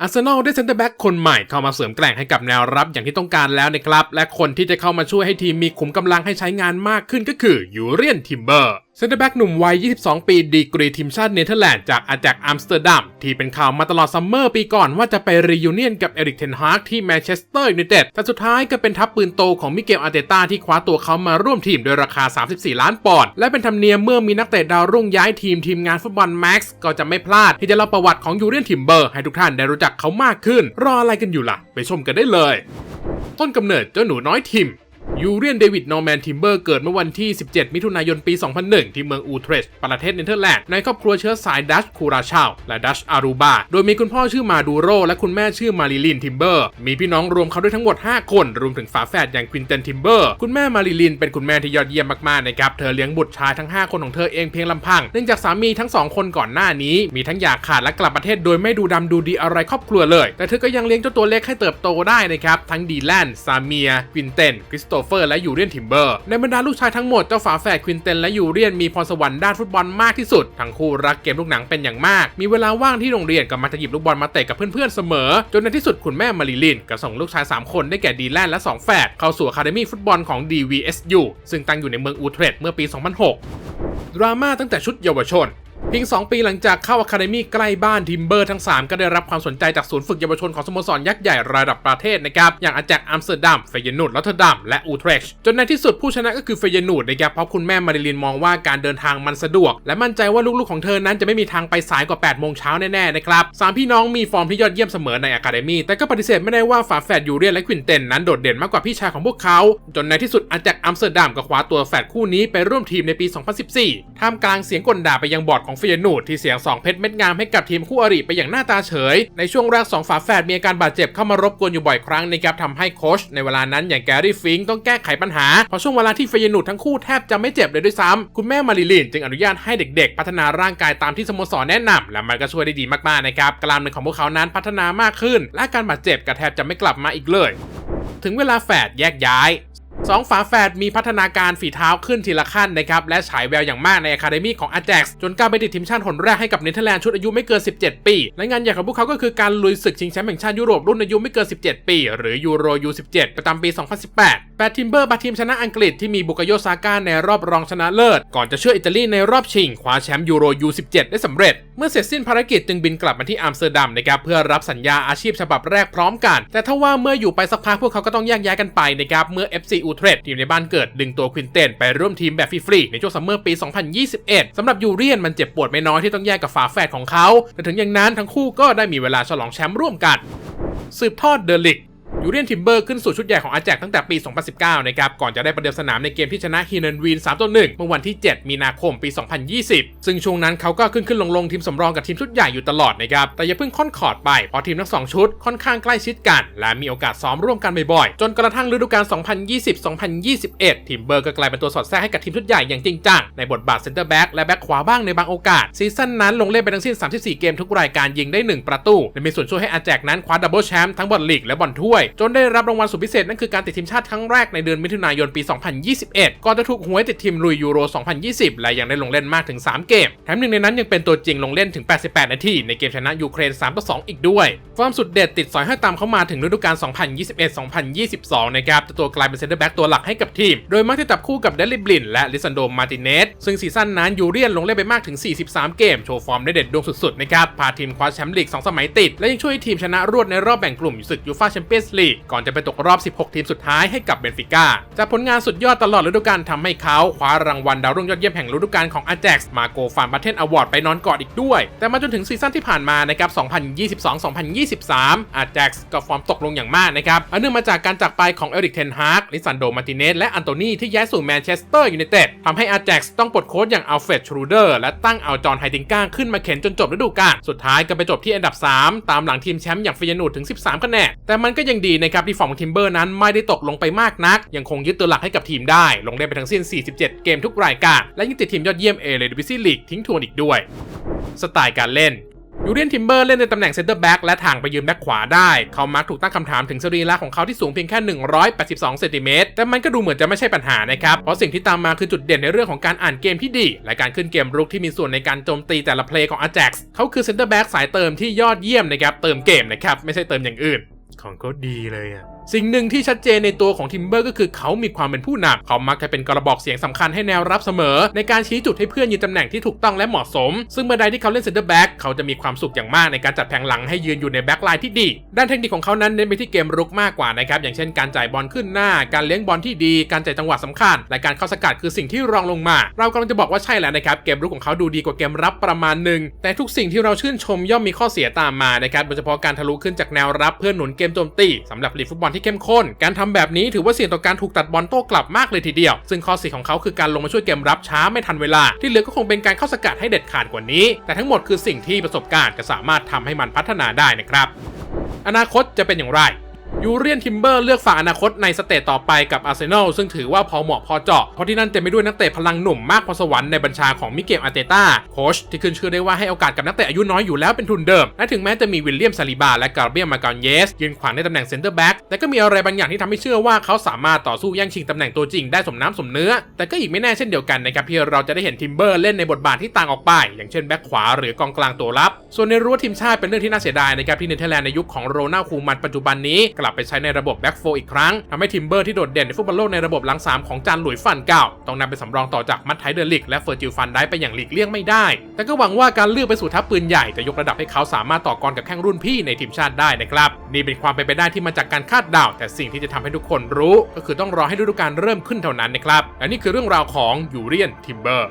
อาร์เซนอลได้เซนเตอร์แบ็กคนใหม่เข้ามาเสริมแกร่งให้กับแนวรับอย่างที่ต้องการแล้วนะครับ และคนที่จะเข้ามาช่วยให้ทีมมีขุมกำลังให้ใช้งานมากขึ้นก็คือยูเรียนทิมเบอร์ เซนเตอร์แบ็กหนุ่มวัย 22 ปี ดีกรีทีมชาติเนเธอร์แลนด์จากอาแจกอัมสเตอร์ดัมที่เป็นข่าวมาตลอดซัมเมอร์ปีก่อนว่าจะไปรียูเนียนกับเอริกเทนฮากที่แมนเชสเตอร์ยูไนเต็ดแต่สุดท้ายก็เป็นทัพปืนโตของมิเกลอาร์เตต้าที่คว้าตัวเขามาร่วมทีมโดยราคา 34 ล้านปอนด์และเป็นธรรมเนียมเมื่อมีนักเตะดาวรุ่งย้ายทีมทีมงานฟุตบอลแม็กซ์ก็จะไม่พลาดที่จะเล่าประวัติของยูเรียนทิมเบอร์ให้ทุกท่านได้รู้จักเขามากขึ้น รออะไรกันอยู่ล่ะ ไปชมกันได้เลย ต้นกำเนิดเจ้าหนูน้อยทิม ยูเรียนเดวิดนอร์แมนทิมเบอร์เกิดเมื่อวันที่ 17 มิถุนายนปี 2001 ที่เมืองอูเทรชประเทศเนเธอร์แลนด์ในครอบครัวเชื้อสายดัชคูราชาและดัชอารูบา โดยมีคุณพ่อชื่อมาดูโร และคุณแม่ชื่อมาริลินทิมเบอร์ มีพี่น้องรวมเขาด้วยทั้งหมด 5 คน รวมถึงฝาแฝดอย่างควินเตนทิมเบอร์ คุณแม่มาริลินเป็นคุณแม่ที่ยอดเยี่ยมมากๆนะครับ เธอเลี้ยงบุตรชายทั้ง 5 คนของเธอเองเพียงลำพัง เนื่องจากสามีทั้งสองคนก่อนหน้านี้ มีทั้งอยากขาดและกลับประเทศโดยไม่ดูดำดูดีอะไรครอบครัวเลย แต่เธอก็ยังเลี้ยงเจ้าตัวเล็กให้เติบโตได้นะครับ ทั้งดีแลนซาเมียควินเตนคริสโตเฟอร์และยูเรียนทิมเบอร์ ในบรรดาลูกชายทั้งหมดเจ้าฝาแฝดควินเตนและยูเรียนมีพรสวรรค์ด้านฟุตบอลมากที่สุด ทั้งคู่รักเกมลูกหนังเป็นอย่างมาก มีเวลาว่างที่โรงเรียนก็มักจะหยิบลูกบอลมาเตะกับเพื่อนๆเสมอ จนในที่สุดคุณแม่มาริลินก็ส่งลูกชาย 3 คนได้แก่ดีแลนและ 2 แฝดเข้าสู่อะคาเดมี่ฟุตบอลของ DVSU ซึ่งตั้งอยู่ในเมืองอูเทรดเมื่อปี 2006ดราม่าตั้งแต่ชุดเยาวชน พียง 2 ปีหลังจากเข้าอะคาเดมี่ใกล้บ้านทิมเบอร์ทั้ง 3 ก็ได้รับความสนใจจากศูนย์ฝึกเยาวชนของสโมสรยักษ์ใหญ่ระดับประเทศนะครับ อย่างอาแจกอัมสเตอร์ดัมเฟยนูดลอตเทอร์ดัมและอูเทรชจนในที่สุดผู้ชนะก็คือเฟยนูดนะครับเพราะคุณแม่มาริลินมองว่าการเดินทางมันสะดวก และมั่นใจว่าลูกๆของเธอนั้นจะไม่มีทางไปสายกว่า8โมงเช้าแน่ๆนะครับสามพี่น้องมีฟอร์มที่ยอดเยี่ยมเสมอในอะคาเดมี่แต่ก็ปฏิเสธไม่ได้ว่าฝาแฝดยูเรียนและควินเตนนั้นโดดเด่นมากกว่าพี่ชายของพวกเขา จนในที่สุดอาแจกอัมสเตอร์ดัมก็คว้าตัวแฝดคู่นี้ไปร่วมทีมในปี 2014 ท่ามกลางเสียงกลด่าไปยังบอร์ดของเฟยนูดที่เสียงสองเพชรเม็ดงามให้กับทีมคู่อริไปอย่างหน้าตาเฉย ในช่วงแรกสองฝาแฝดมีอาการบาดเจ็บเข้ามารบกวนอยู่บ่อยครั้งนะครับทำให้โค้ชในเวลานั้นอย่างแกรี่ฟิงค์ต้องแก้ไขปัญหาเพราะช่วงเวลาที่เฟยนูดทั้งคู่แทบจะไม่เจ็บเลยด้วยซ้ำคุณแม่มาริลินจึงอนุญาตให้เด็ก ๆ พัฒนาร่างกายตามที่สโมสรแนะนำและมันก็ช่วยได้ดีมากๆนะครับกล้ามเนื้อของพวกเขานั้นพัฒนามากขึ้น และการบาดเจ็บก็แทบจะไม่กลับมาอีกเลย ถึงเวลาแฝดแยกย้าย สองฝาแฝดมีพัฒนาการฝีเท้าขึ้นทีละขั้นนะครับ และฉายแววอย่างมากในอะคาเดมี่ของ Ajax จนก้าวไปติดทีมชาติหนแรกให้กับเนเธอร์แลนด์ชุดอายุไม่เกิน 17 ปี และงานใหญ่ของพวกเขาก็คือการลุยศึกชิงแชมป์แห่งชาติยุโรปรุ่นอายุไม่เกิน 17 ปี หรือยูโรยู17 ประจำปี 2018 แปดทิมเบอร์พาทีมชนะอังกฤษที่มีบุกโยซาก้าในรอบรองชนะเลิศ ก่อนจะช่วยอิตาลีในรอบชิงคว้าแชมป์ยูโรยู17ได้สำเร็จ เมื่อเสร็จสิ้นภารกิจจึงบินกลับมาที่อัมสเตอร์ดัมนะครับเพื่อรับสัญญาอาชีพฉบับแรกพร้อมกัน แต่ถ้าว่าเมื่ออยู่ไปสักพักพวกเขาก็ต้องแยกย้ายกันไปนะครับเมื่อ FC อูเทรดทีมในบ้านเกิดดึงตัวควินเตนไปร่วมทีมแบบฟรีๆในช่วงซัมเมอร์ปี 2021สำหรับยูเรียนมันเจ็บปวดไม่น้อยที่ต้องแยกกับฝาแฝดของเขาแต่ถึงอย่างนั้นทั้งคู่ก็ได้มีเวลาฉลองแชมป์ร่วมกันสืบทอดเดลิก ยูเรียนทิมเบอร์ขึ้นสู่ชุดใหญ่ของอาแจกตั้งแต่ปี 2019 นะครับ ก่อนจะได้ประเดิมสนามในเกมที่ชนะฮีนันวีน3ต่อ1เมื่อวันที่ 7 มีนาคมปี 2020 ซึ่งช่วงนั้นเขาก็ขึ้นขึ้นลงลงทีมสำรองกับทีมชุดใหญ่อยู่ตลอดนะครับ แต่อย่าเพิ่งค่อนขอดไป เพราะทีมทั้ง2ชุดค่อนข้างใกล้ชิดกัน และมีโอกาสซ้อมร่วมกันบ่อยๆ จนกระทั่งฤดูกาล 2020-2021 ทิมเบอร์ก็กลายเป็นตัวสอดแทรกให้กับทีมชุดใหญ่อย่างจริงจังในบทบาทเซนเตอร์แบ็กและแบ็กขวาบ้างในบางโอกาสซีซั่นนั้นลงเล่นไปทั้งสิ้น 34 เกมทุกรายการยิงได้ 1 ประตูและมีส่วนช่วยให้อาแจกนั้นคว้าดับเบิลแชมป์ทั้งบอลลีกและบอลถ้วยจนได้รับรางวัลสุดพิเศษนั่นคือการติดทีมชาติครั้งแรกในเดือนมิถุนายนปี 2021 ก่อนจะถูกหวยติดทีมลุยยูโร 2020 และยังได้ลงเล่นมากถึง 3 เกม แถมหนึ่งในนั้นยังเป็นตัวจริงลงเล่นถึง 88 นาที ในเกมชนะยูเครน 3-2 อีกด้วยฟอร์มสุดเด็ดติดสอยให้ตามเข้ามาถึงฤดูกาล 2021-2022 นะครับตัวกลายเป็นเซนเตอร์แบ็กตัวหลักให้กับทีม โดยมักจะจับคู่กับเดลิบลินและลิซันโดมาติเนส ซึ่งซีซั่นนั้นยูเรียนลงเล่นไปมากถึง 43 เกม โชว์ฟอร์มได้เด็ดดวงสุดๆนะครับ พาทีมคว้าแชมป์ลีก 2 สมัยติด และยังช่วยทีมชนะรวดในรอบแบ่งกลุ่มศึกยูฟ่าแชมเปี้ยนส์ลีกก่อนจะไปตกรอบ 16 ทีมสุดท้ายให้กับเบนฟิก้าจากผลงานสุดยอดตลอดฤดูกาลทำให้เขาคว้ารางวัลดาวรุ่งยอดเยี่ยมแห่งฤดูกาลของอาแจ็กซ์มาโกฟานบัตเทนอวอร์ดไปนอนกอดอีกด้วย แต่มาจนถึงซีซั่นที่ผ่านมานะครับ 2022-2023 อาแจ็กซ์ก็ฟอร์มตกลงอย่างมากนะครับอันเนื่องมาจากการจากไปของเอริกเทนฮาร์กลิซันโดมาติเนสและอันโตนีที่ย้ายสู่แมนเชสเตอร์ยูไนเต็ดทำให้อาแจ็กซ์ต้องปลดโค้ชอย่างอัลเฟรดชรูเดอร์และตั้งเอาจอห์นไฮดิงก้าขึ้นมาเข็นจนจบฤดูกาลสุดท้ายก็ไปจบที่อันดับ 3 ตามหลังทีมแชมป์อย่างฟิยานูดถึง 13 คะแนนแต่มันก็ยังดีนะครับที่ฟอร์มของทิมเบอร์นั้นไม่ได้ตกลงไปมากนัก ยังคงยึดตัวหลักให้กับทีมได้ ลงเล่นไปทั้งสิ้น 47 เกมทุกรายการ และยังติดทีมยอดเยี่ยมเอเลดิวิซี่ลีกทิ้งทวนอีกด้วย สไตล์การเล่นยูเรียนทิมเบอร์เล่นในตำแหน่งเซนเตอร์แบ็กและทางไปยืนแบ็กขวาได้ เขามักถูกตั้งคำถามถึงสรีระของเขาที่สูงเพียงแค่ 182 เซนติเมตร แต่มันก็ดูเหมือนจะไม่ใช่ปัญหานะครับ เพราะสิ่งที่ตามมาคือจุดเด่นในเรื่องของการอ่านเกมที่ดี และการขึ้นเกมรุกที่มีส่วนในการโจมตีแต่ละเพลย์ของอาแจ็กซ์เขาคือเซนเตอร์แบ็กสายเติมที่ยอดเยี่ยมนะครับ เติมเกมนะครับ ไม่ใช่เติมอย่างอื่น ของเขาดีเลยอะ สิ่งหนึ่งที่ชัดเจนในตัวของทิมเบอร์ก็คือเขามีความเป็นผู้นำเขามักจะเป็นกระบอกเสียงสำคัญให้แนวรับเสมอ ในการชี้จุดให้เพื่อนยืนตำแหน่งที่ถูกต้องและเหมาะสม ซึ่งเมื่อใดที่เขาเล่นเซนเตอร์แบ็กเขาจะมีความสุขอย่างมากในการจัดแผงหลังให้ยืนอยู่ในแบ็กไลน์ที่ดี ด้านเทคนิคของเขานั้นเน้นไปที่เกมรุกมากกว่านะครับอย่างเช่นการจ่ายบอลขึ้นหน้า การเลี้ยงบอลที่ดี การจ่ายจังหวะสำคัญ และการเข้าสกัดคือสิ่งที่รองลงมา เรากำลังจะบอกว่าใช่แล้วนะครับเกมรุกของเขาดูดีกว่าเกมรับประมาณหนึ่งแต่ทุกสิ่งที่เราชื่นชมย่อมมีข้อเสียตามมานะครับโดยเฉพาะการทะลุขึ้นจากแนวรับเพื่อหนุนเกมโจมตีสำหรับลีกฟุตบอลที่เข้มข้น การทำแบบนี้ถือว่าเสี่ยงต่อการถูกตัดบอลโต้กลับมากเลยทีเดียว ซึ่งข้อเสียของเขาคือการลงมาช่วยเกมรับช้าไม่ทันเวลา ที่เหลือก็คงเป็นการเข้าสกัดให้เด็ดขาดกว่านี้ แต่ทั้งหมดคือสิ่งที่ประสบการณ์จะสามารถทำให้มันพัฒนาได้นะครับ อนาคตจะเป็นอย่างไร ยูเรียนทิมเบอร์เลือกฝากอนาคตในสเตจต่อไปกับอาร์เซนอลซึ่งถือว่าพอเหมาะพอเจาะเพราะที่นั่นเต็มไปด้วยนักเตะพลังหนุ่มมากพอสวรรค์ในบัญชาของมิเกลอาร์เตต้าโค้ชที่ขึ้นชื่อได้ว่าให้โอกาสกับนักเตะอายุน้อยอยู่แล้วเป็นทุนเดิม และถึงแม้จะมีวิลเลียมซาลิบาและกาเบรียลมาการเยส ยืนขวางในตำแหน่งเซนเตอร์แบ็กแต่ก็มีอะไรบางอย่างที่ทำให้เชื่อว่าเขาสามารถต่อสู้แย่งชิงตำแหน่งตัวจริงได้สมน้ำสมเนื้อ แต่ก็อีกไม่แน่เช่นเดียวกันนะครับที่เราจะได้เห็นทิมเบอร์เล่นในบทบาทที่ต่างออกไป อย่างเช่นแบ็กขวาหรือกองกลางตัวรับ ส่วนในรั้วทีมชาติเป็นเรื่องที่น่าเสียดายนะครับที่เนเธอร์แลนด์ในยุคของโรนัลคูมันปัจจุบันนี้กลับไปใช้ในระบบแบ็กโฟอีกครั้งทำให้ทิมเบอร์ที่โดดเด่นในฟุตบอลโลกในระบบหลังสามของจานหลุยฟันเก่าต้องนำไปสำรองต่อจากมัตไทเดอร์ลิกและเฟอร์จิลฟันได้ไปอย่างหลีกเลี่ยงไม่ได้ แต่ก็หวังว่าการเลือกไปสู่ทัพปืนใหญ่จะยกระดับให้เขาสามารถต่อกรกับแข้งรุ่นพี่ในทีมชาติได้นะครับนี่เป็นความเป็นไปได้ที่มาจากการคาดเดาแต่สิ่งที่จะทำให้ทุกคนรู้ ก็คือต้องรอให้ฤดูกาลเริ่มขึ้นเท่านั้นนะครับและนี่คือเรื่องราวของยูเรียนทิมเบอร์